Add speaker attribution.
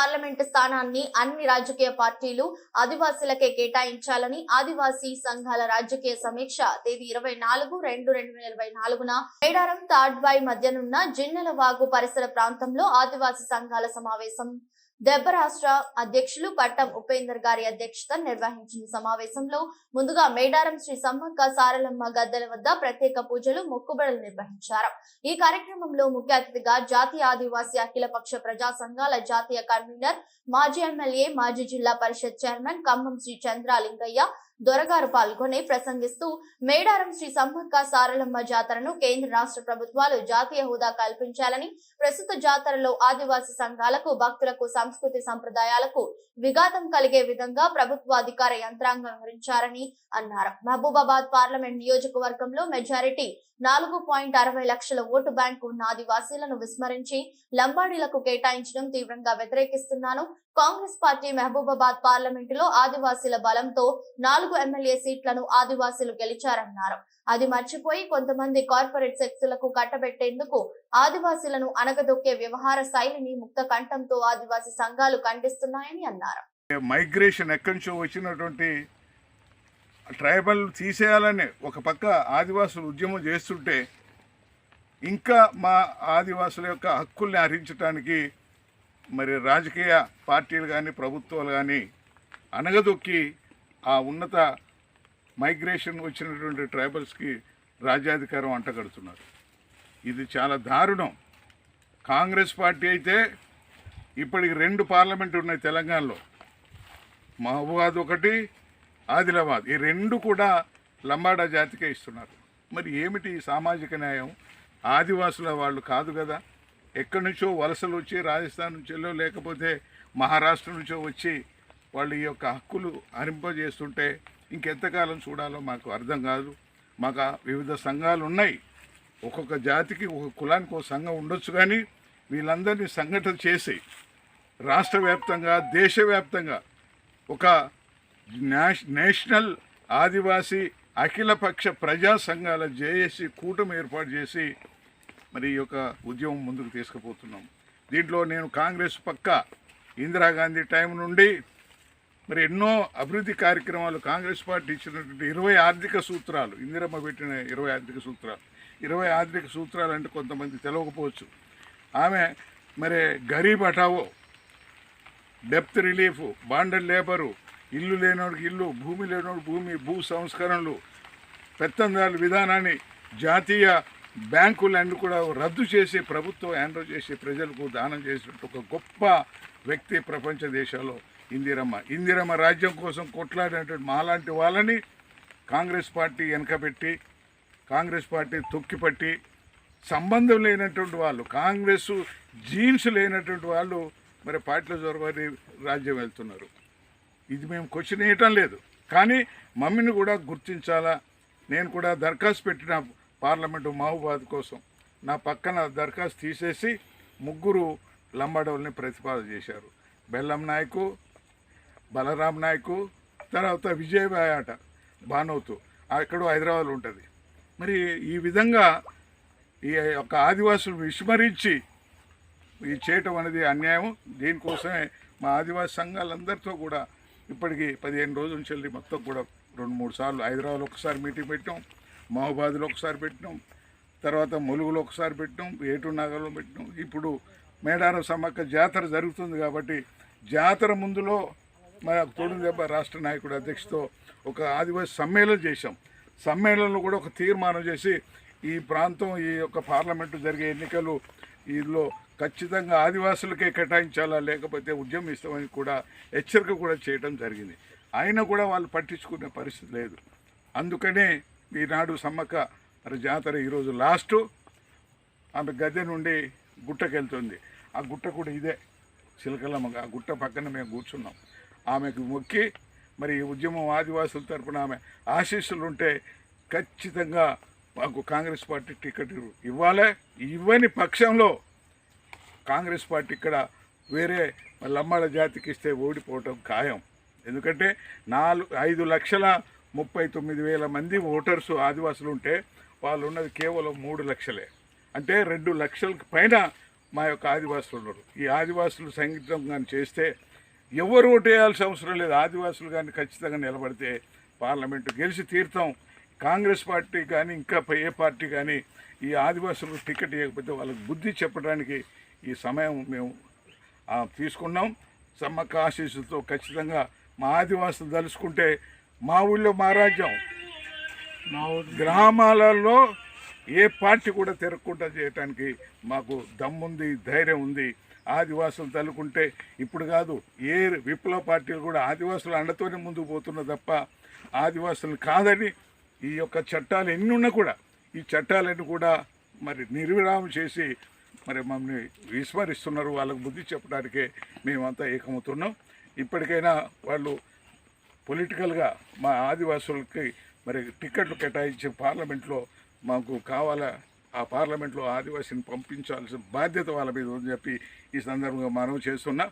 Speaker 1: Parliament స్థానాన్ని అన్ని రాజకీయ పార్టీలు ఆదివాసీలకే కేటాయించాలని ఆదివాసీ సంఘాల రాజకీయ సమీక్ష తేదీ ఇరవై నాలుగు రెండు రెండు వేల ఇరవై నాలుగున మేడారం తాడ్బాయి మధ్యనున్న జిన్నెల వాగు పరిసర ప్రాంతంలో ఆదివాసీ సంఘాల సమావేశం. దెబ్బ రాష్ట్ర అధ్యక్షులు పట్టం ఉపేందర్ గారి అధ్యక్షత నిర్వహించిన సమావేశంలో ముందుగా మేడారం శ్రీ సమ్మక్క సారలమ్మ గద్దెల వద్ద ప్రత్యేక పూజలు మొక్కుబడులు నిర్వహించారు. ఈ కార్యక్రమంలో ముఖ్య అతిథిగా జాతీయ ఆదివాసీ అఖిలపక్ష ప్రజా సంఘాల జాతీయ కన్వీనర్ కన్వీనర్ మాజీ ఎమ్మెల్యే మాజీ జిల్లా పరిషత్ చైర్మన్ ఖమ్మం శ్రీ చంద్రాలింగయ్య దొరగారు పాల్గొని ప్రసంగిస్తూ మేడారం శ్రీ సంపక్క సారలమ్మ జాతరను కేంద్ర రాష్ట్ర ప్రభుత్వాలు జాతీయ హోదా కల్పించాలని ప్రస్తుత జాతరలో ఆదివాసీ సంఘాలకు భక్తులకు సంస్కృతి సంప్రదాయాలకు విఘాతం కలిగే విధంగా ప్రభుత్వ అధికార యంత్రాంగం వివరించారని అన్నారు. మహబూబాబాద్ పార్లమెంట్ నియోజకవర్గంలో మెజారిటీ నాలుగు పాయింట్ అరవై లక్షల ఓటు బ్యాంకు ఉన్న ఆదివాసీలను విస్మరించి లంబాడీలకు కేటాయించడం తీవ్రంగా వ్యతిరేకిస్తున్నాను కాంగ్రెస్ పార్టీ మహబూబాబాద్ పార్లమెంటులో ఆదివాసీల బలంతో నాలుగు ఎమ్మెల్యే సీట్లను ఆదివాసీలు గెలిచారన్నారు. అది మర్చిపోయి కొంతమంది కార్పొరేట్ శక్తులకు కట్టబెట్టేందుకు ఆదివాసీలను అణగదొక్కే వ్యవహార శైలిని ముక్త కంఠంతో ఆదివాసీ సంఘాలు ఖండిస్తున్నాయని అన్నారు.
Speaker 2: మైగ్రేషన్ ఎక్కడి నుంచో వచ్చినటువంటి ట్రైబల్ తీసేయాలని ఒక పక్క ఆదివాసులు ఉద్యమం చేస్తుంటే ఇంకా మా ఆదివాసుల యొక్క హక్కుల్ని హరించడానికి మరి రాజకీయ పార్టీలు కానీ ప్రభుత్వాలు కానీ అనగదొక్కి ఆ ఉన్నత మైగ్రేషన్ వచ్చినటువంటి ట్రైబల్స్కి రాజ్యాధికారం అంటగడుతున్నారు. ఇది చాలా దారుణం. కాంగ్రెస్ పార్టీ అయితే ఇప్పటికి రెండు పార్లమెంట్ ఉన్నాయి తెలంగాణలో. మహబూబాద్ ఒకటి ఆదిలాబాద్. ఈ రెండు కూడా లంబాడా జాతికే ఇస్తున్నారు. మరి ఏమిటి సామాజిక న్యాయం? ఆదివాసుల వాళ్ళు కాదు కదా. ఎక్కడి నుంచో వలసలు వచ్చి రాజస్థాన్ నుంచో లేకపోతే మహారాష్ట్ర నుంచో వచ్చి వాళ్ళు ఈ యొక్క హక్కులు హరింపజేస్తుంటే ఇంకెంతకాలం చూడాలో మాకు అర్థం కాదు. మాకు వివిధ సంఘాలు ఉన్నాయి. ఒక్కొక్క జాతికి ఒక కులానికి ఒక సంఘం ఉండొచ్చు కానీ వీళ్ళందరినీ సంఘటన చేసి రాష్ట్ర వ్యాప్తంగా దేశవ్యాప్తంగా ఒక నేషనల్ ఆదివాసీ అఖిలపక్ష ప్రజా సంఘాల జేఏసీ కూటమి ఏర్పాటు చేసి మరి ఈ యొక్క ఉద్యమం ముందుకు తీసుకుపోతున్నాం. దీంట్లో నేను కాంగ్రెస్ పక్క ఇందిరాగాంధీ టైం నుండి మరి ఎన్నో అభివృద్ధి కార్యక్రమాలు కాంగ్రెస్ పార్టీ ఇచ్చినటువంటి ఇరవై ఆర్థిక సూత్రాలు ఇందిరమ్మ పెట్టిన ఇరవై ఆర్థిక సూత్రాలు. ఇరవై ఆర్థిక సూత్రాలు అంటే కొంతమంది తెలవకపోవచ్చు. ఆమె మరి గరీబ్ హఠావో డెప్త్ రిలీఫ్ బాండెడ్ లేబరు ఇల్లు లేనోడికి ఇల్లు భూమి లేనోడు భూమి భూ సంస్కరణలు పెత్తందారుల విధానాన్ని జాతీయ బ్యాంకులన్నీ కూడా రద్దు చేసి ప్రభుత్వం హ్యాండ్ చేసి ప్రజలకు దానం చేసినట్టు ఒక గొప్ప వ్యక్తి ప్రపంచ దేశాల్లో ఇందిరమ్మ. ఇందిరమ్మ రాజ్యం కోసం కొట్లాడినటువంటి మాలాంటి వాళ్ళని కాంగ్రెస్ పార్టీ వెనకబెట్టి కాంగ్రెస్ పార్టీ తొక్కిపట్టి సంబంధం లేనటువంటి వాళ్ళు కాంగ్రెస్ జీన్స్ లేనటువంటి వాళ్ళు మరి పార్టీలో జరగని రాజ్యం వెళ్తున్నారు. ఇది మేము క్వశ్చన్ వేయటం లేదు. కానీ మమ్మీని కూడా గుర్తించాలా? నేను కూడా దరఖాస్తు పెట్టిన పార్లమెంటు మహబూబాద్ కోసం నా పక్కన దరఖాస్తు తీసేసి ముగ్గురు లంబాడోల్ని ప్రతిపాదన చేశారు. బెల్లం నాయకు బలరాం నాయకు తర్వాత విజయబాయ్ ఆట బానోతు అక్కడ హైదరాబాద్లో ఉంటుంది. మరి ఈ విధంగా ఈ యొక్క ఆదివాసులు విస్మరించి ఇది చేయటం అనేది అన్యాయం దీనికోసమే మా ఆదివాసీ సంఘాలందరితో కూడా ఇప్పటికి పదిహేను రోజుల నుంచి వెళ్ళి మొత్తం కూడా రెండు మూడు సార్లు హైదరాబాద్లో ఒకసారి మీటింగ్ పెట్టాం. మహబాద్లో ఒకసారి పెట్టినాం. తర్వాత ములుగులో ఒకసారి పెట్టినాం. ఏటు నగర్లో పెట్టినాం. ఇప్పుడు మేడారం సమ్మక్క జాతర జరుగుతుంది కాబట్టి జాతర ముందులో మా తోడు దెబ్బ రాష్ట్ర నాయకుడు అధ్యక్షతో ఒక ఆదివాసీ సమ్మేళనం చేశాం. సమ్మేళనంలో కూడా ఒక తీర్మానం చేసి ఈ ప్రాంతం ఈ యొక్క పార్లమెంటు జరిగే ఎన్నికలు వీళ్ళు ఖచ్చితంగా ఆదివాసులకే కేటాయించాలా లేకపోతే ఉద్యమిస్తామని కూడా హెచ్చరిక కూడా చేయడం జరిగింది. అయినా కూడా వాళ్ళు పట్టించుకునే పరిస్థితి లేదు. అందుకనే ఈనాడు సమ్మక్క మరి జాతర ఈరోజు లాస్ట్. ఆమె గద్దె నుండి గుట్టకెళ్తుంది. ఆ గుట్ట కూడా ఇదే. చిలకలమ్మ ఆ గుట్ట పక్కన మేము కూర్చున్నాం. ఆమెకు మొక్కి మరి ఈ ఉద్యమం ఆదివాసుల తరపున ఆమె ఆశీస్సులు ఉంటే ఖచ్చితంగా మాకు కాంగ్రెస్ పార్టీ టికెట్ ఇవ్వాలి. ఇవ్వని పక్షంలో కాంగ్రెస్ పార్టీ ఇక్కడ వేరే లంబాడ జాతికి ఇస్తే ఓడిపోవటం ఖాయం. ఎందుకంటే నాలుగు ఐదు లక్షల ముప్పై తొమ్మిది వేల మంది ఓటర్స్ ఆదివాసులు ఉంటే వాళ్ళు ఉన్నది కేవలం మూడు లక్షలే. అంటే రెండు లక్షలకు పైన మా యొక్క ఆదివాసులు ఉన్నారు. ఈ ఆదివాసులు సంగీతం కానీ చేస్తే ఎవరు ఓటేయాల్సిన అవసరం లేదు. ఆదివాసులు కానీ ఖచ్చితంగా నిలబడితే పార్లమెంటు గెలిచి తీరుతాం. కాంగ్రెస్ పార్టీ కానీ ఇంకా ఏ పార్టీ కానీ ఈ ఆదివాసులకు టికెట్ ఇవ్వకపోతే వాళ్ళకి బుద్ధి చెప్పడానికి ఈ సమయం మేము తీసుకున్నాం. సమ్మక్క ఆశీస్సులతో ఖచ్చితంగా మా ఆదివాసులు తలుసుకుంటే మా ఊళ్ళో మా రాజ్యం. గ్రామాలలో ఏ పార్టీ కూడా తిరగకుండా చేయటానికి మాకు దమ్ముంది ధైర్యం ఉంది. ఆదివాసులు తలుకుంటే ఇప్పుడు కాదు ఏ విప్లవ పార్టీలు కూడా ఆదివాసులు అండతోనే ముందుకు పోతున్న తప్ప ఆదివాసులు కాదని ఈ యొక్క చట్టాలు ఎన్ని ఉన్నా కూడా ఈ చట్టాలన్నీ కూడా మరి నిర్విరామం చేసి మరి మమ్మల్ని విస్మరిస్తున్నారు. వాళ్ళకు బుద్ధి చెప్పడానికే మేమంతా ఏకమవుతున్నాం. ఇప్పటికైనా వాళ్ళు పొలిటికల్గా మా ఆదివాసులకి మరి టికెట్లు కేటాయించి పార్లమెంట్లో మాకు కావాలా? ఆ పార్లమెంట్లో ఆదివాసిని పంపించాల్సిన బాధ్యత వాళ్ళ మీద ఉందని చెప్పి ఈ సందర్భంగా మనం చేస్తున్నా.